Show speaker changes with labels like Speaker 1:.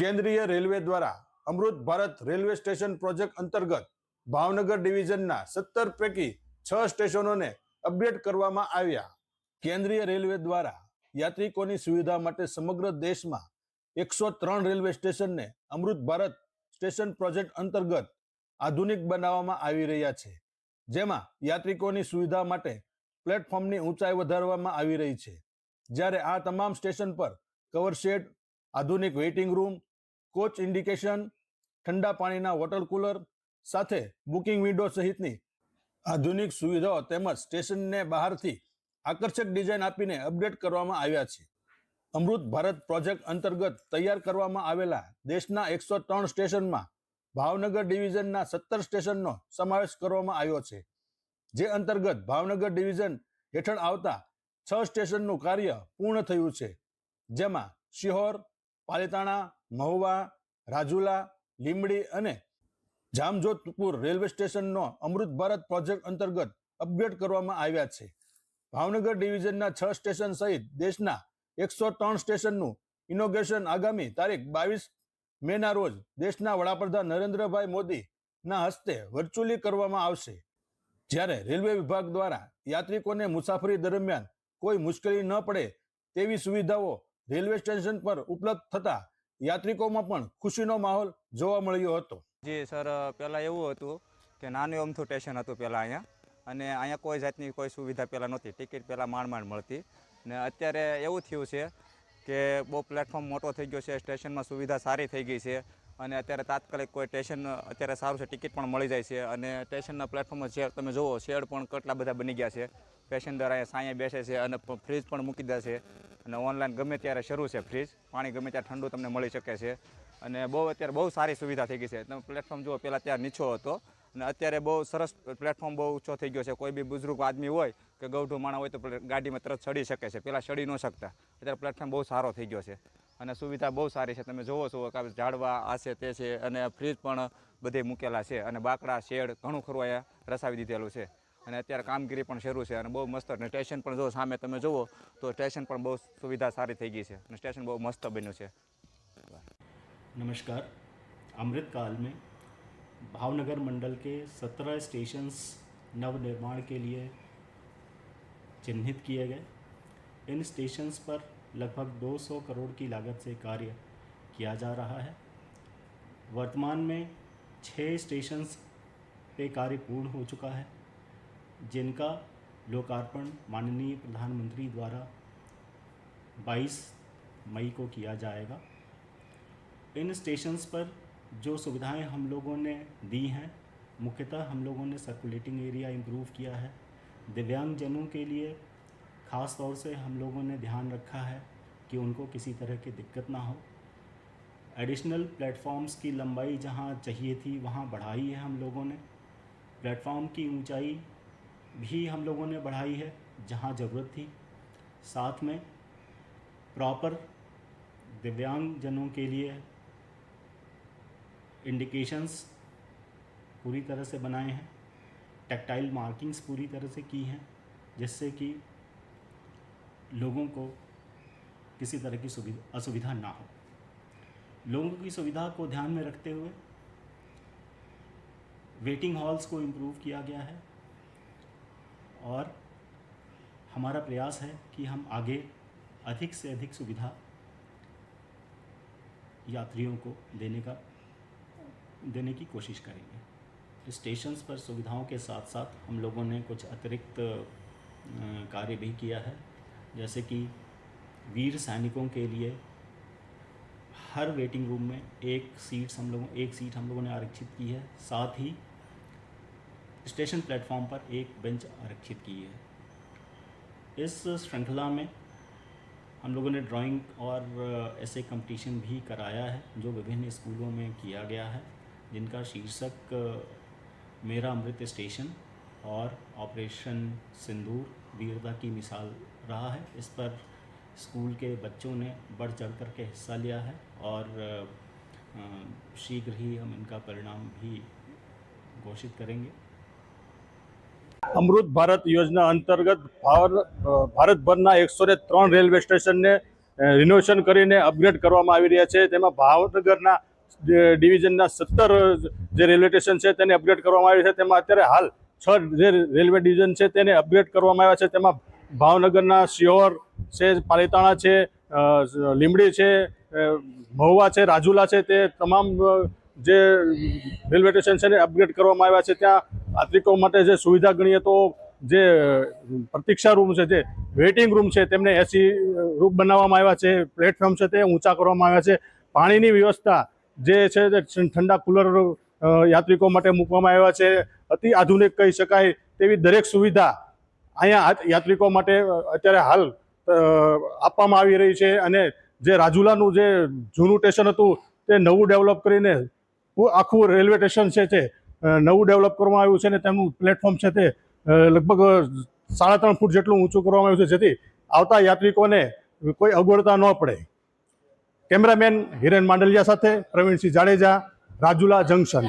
Speaker 1: કેન્દ્રીય રેલવે દ્વારા Amrit Bharat railway station project અંતર્ગત ભાવનગર ડિવિઝનના સત્તર પૈકી છ સ્ટેશનોને અપડેટ કરવામાં આવ્યા. કેન્દ્રીય રેલવે દ્વારા યાત્રિકોની સુવિધા માટે સમગ્ર દેશમાં એકસો ત્રણ રેલવે સ્ટેશનને અમૃત ભારત સ્ટેશન પ્રોજેક્ટ અંતર્ગત આધુનિક બનાવવામાં આવી રહ્યા છે, જેમાં યાત્રિકોની સુવિધા માટે પ્લેટફોર્મની ઊંચાઈ વધારવામાં આવી રહી છે. જ્યારે આ તમામ સ્ટેશન પર કવર શેડ, આધુનિક વેઇટિંગ રૂમ કોચ ઇન્ડિકેશન, ઠંડા પાણીના વોટર કુલર સાથે બુકિંગ વિન્ડો સહિતની આધુનિક સુવિધાઓ તેમજ સ્ટેશનને બહારથી આકર્ષક ડિઝાઇન આપીને અપડેટ કરવામાં આવ્યા છે. અમૃત ભારત પ્રોજેક્ટ અંતર્ગત તૈયાર કરવામાં આવેલા દેશના એકસો ત્રણ સ્ટેશનમાં ભાવનગર ડિવિઝનના સત્તર સ્ટેશનનો સમાવેશ કરવામાં આવ્યો છે, જે અંતર્ગત ભાવનગર ડિવિઝન હેઠળ આવતા છ સ્ટેશનનું કાર્ય પૂર્ણ થયું છે, જેમાં શિહોર પાલિતાણા, મહુવા, રાજુલા, લીંબડી અને જામજોધપુર રેલવે સ્ટેશનનો અમૃત ભારત પ્રોજેક્ટ અંતર્ગત અપગ્રેડ કરવામાં આવ્યા છે. ભાવનગર ડિવિઝનના છ સ્ટેશન સહિત દેશના એકસો ત્રણ સ્ટેશનનું ઇનોગ્રેશન આગામી તારીખ બાવીસ મેના રોજ દેશના વડાપ્રધાન નરેન્દ્રભાઈ મોદીના હસ્તે વર્ચ્યુઅલી કરવામાં આવશે. જ્યારે રેલવે વિભાગ દ્વારા યાત્રિકોને મુસાફરી દરમિયાન કોઈ મુશ્કેલી ન પડે તેવી સુવિધાઓ રેલવે સ્ટેશન પર ઉપલબ્ધ થતા યાત્રિકોમાં પણ ખુશીનો માહોલ જોવા મળ્યો હતો.
Speaker 2: જી સર, પહેલાં એવું હતું કે નાનું અમથું સ્ટેશન હતું પહેલાં અહીંયા. અને અહીંયા કોઈ જાતની કોઈ સુવિધા પહેલાં નહોતી. ટિકિટ પહેલાં માંડ માંડ મળતી. ને અત્યારે એવું થયું છે કે બહુ પ્લેટફોર્મ મોટો થઈ ગયો છે, સ્ટેશનમાં સુવિધા સારી થઈ ગઈ છે. અને અત્યારે તાત્કાલિક કોઈ સ્ટેશન, અત્યારે સારું છે, ટિકિટ પણ મળી જાય છે. અને સ્ટેશનના પ્લેટફોર્મ શેડ તમે જુઓ, શેડ પણ કેટલા બધા બની ગયા છે. પેસેન્જર અહીંયા સાંયે બેસે છે અને ફ્રીજ પણ મૂકી દે છે. અને ઓનલાઈન ગમે ત્યારે શરૂ છે ફ્રીજ, પાણી ગમે ત્યારે ઠંડુ તમને મળી શકે છે. અને બહુ અત્યારે બહુ સારી સુવિધા થઈ ગઈ છે. તમે પ્લેટફોર્મ જુઓ, પહેલાં ત્યાં નીચો હતો. અને અત્યારે બહુ સરસ પ્લેટફોર્મ બહુ ઊંચો થઈ ગયો છે. કોઈ બી બુઝુર્ગ આદમી હોય કે ગૌઢું માણસ હોય તો ગાડીમાં તરત ચડી શકે છે. પહેલાં ચડી ન શકતા. અત્યારે પ્લેટફોર્મ બહુ સારો થઈ ગયો છે. અને સુવિધા બહુ સારી છે. તમે જોવો છો, કે ઝાડવા, આ છે, તે છે. અને ફ્રીજ પણ બધે મૂકેલા છે. અને બાકડા, શેડ ઘણું ખરું અહીંયા રસાવી દીધેલું છે. અને અત્યારે કામગીરી પણ શરૂ છે અને બહુ મસ્ત અને સ્ટેશન પણ જો સામે તમે જુઓ તો સ્ટેશન પણ બહુ સુવિધા સારી થઈ ગઈ છે અને સ્ટેશન બહુ મસ્ત બન્યું છે
Speaker 3: नमस्कार अमृतकाल में भावनगर मंडल के सत्रह स्टेशंस नव निर्माण के लिए चिन्हित किए गए इन स्टेशंस पर लगभग 200 करोड़ की लागत से कार्य किया जा रहा है वर्तमान में छः स्टेशंस पे कार्य पूर्ण हो चुका है जिनका लोकार्पण माननीय प्रधानमंत्री द्वारा 22 मई को किया जाएगा। इन स्टेशंस पर जो सुविधाएँ हम लोगों ने दी हैं, मुख्यतः हम लोगों ने सर्कुलेटिंग एरिया इम्प्रूव किया है। दिव्यांगजनों के लिए ख़ास तौर से हम लोगों ने ध्यान रखा है कि उनको किसी तरह की दिक्कत ना हो। एडिशनल प्लेटफॉर्म्स की लंबाई जहाँ चाहिए थी, वहाँ बढ़ाई है हम लोगों ने। प्लेटफॉर्म की ऊंचाई भी हम लोगों ने बढ़ाई है, जहाँ ज़रूरत थी। साथ में प्रॉपर दिव्यांगजनों के लिए इंडिकेशंस पूरी तरह से बनाए हैं टेक्टाइल मार्किंग्स पूरी तरह से की हैं, जिससे कि लोगों को किसी तरह की सुविधा असुविधा ना हो। लोगों की सुविधा को ध्यान में रखते हुए वेटिंग हॉल्स को इम्प्रूव किया गया है। और हमारा प्रयास है कि हम आगे अधिक से अधिक सुविधा यात्रियों को देने का, देने की कोशिश करेंगे। स्टेशंस पर सुविधाओं के साथ साथ हम लोगों ने कुछ अतिरिक्त कार्य भी किया है। जैसे कि वीर सैनिकों के लिए हर वेटिंग रूम में एक सीट्स हम लोगों, एक सीट हम लोगों ने आरक्षित की है। साथ ही स्टेशन प्लेटफॉर्म पर एक बेंच आरक्षित की है। इस श्रृंखला में हम लोगों ने ड्राइंग और ऐसे कंपटीशन भी कराया है, जो विभिन्न स्कूलों में किया गया है, जिनका शीर्षक, मेरा अमृत स्टेशन और ऑपरेशन सिंदूर वीरता की मिसाल रहा है। इस पर स्कूल के बच्चों ने बढ़ चढ़ कर के हिस्सा लिया है और शीघ्र ही हम इनका परिणाम भी घोषित करेंगे।
Speaker 1: અમૃત ભારત યોજના અંતર્ગત ભાર- ભારતભરના એકસો ને ત્રણ રેલવે સ્ટેશનને
Speaker 4: રિનોવેશન કરીને અપગ્રેડ કરવામાં આવી રહ્યા છે. તેમાં ભાવનગરના ડિવિઝનના સત્તર, જે રેલવે સ્ટેશન છે તેને અપગ્રેડ કરવામાં આવ્યું છે. તેમાં અત્યારે હાલ છ જે રેલવે ડિવિઝન છે તેને અપગ્રેડ કરવામાં આવ્યા છે. તેમાં ભાવનગરના શિહોર છે, પાલીતાણા છે લીમડી છે મહુવા છે, રાજુલા છે, તે તમામ જે રેલવે સ્ટેશન છે અપગ્રેડ કરવામાં આવ્યા છે. ત્યાં યાત્રિકો માટે જે સુવિધા ગણીએ તો જે પ્રતીક્ષા રૂમ છે, જે વેઇટિંગ રૂમ છે, તેમને એસી રૂમ બનાવવામાં આવ્યા છે, પ્લેટફોર્મ છે, તે ઊંચા કરવામાં આવ્યા છે. પાણીની વ્યવસ્થા જે છે તે ઠંડા કુલર યાત્રિકો માટે મૂકવામાં આવ્યા છે. અતિ આધુનિક કહી શકાય તેવી દરેક સુવિધા અહીંયા યાત્રિકો માટે અત્યારે હાલ આપવામાં આવી રહી છે અને જે રાજુલાનું જે જૂનું સ્ટેશન હતું, તે નવું ડેવલપ કરીને આખું રેલવે સ્ટેશન છે નવું ડેવલપ કરવામાં આવ્યું છે અને તેમનું પ્લેટફોર્મ છે તે લગભગ સાડા ત્રણ ફૂટ જેટલું ઊંચું કરવામાં આવ્યું છે, જેથી આવતા યાત્રિકોને કોઈ અગવડતા ન પડે. કેમેરામેન હિરેન માંડલિયા સાથે પ્રવીણસિંહ જાડેજા, રાજુલા જંકશન.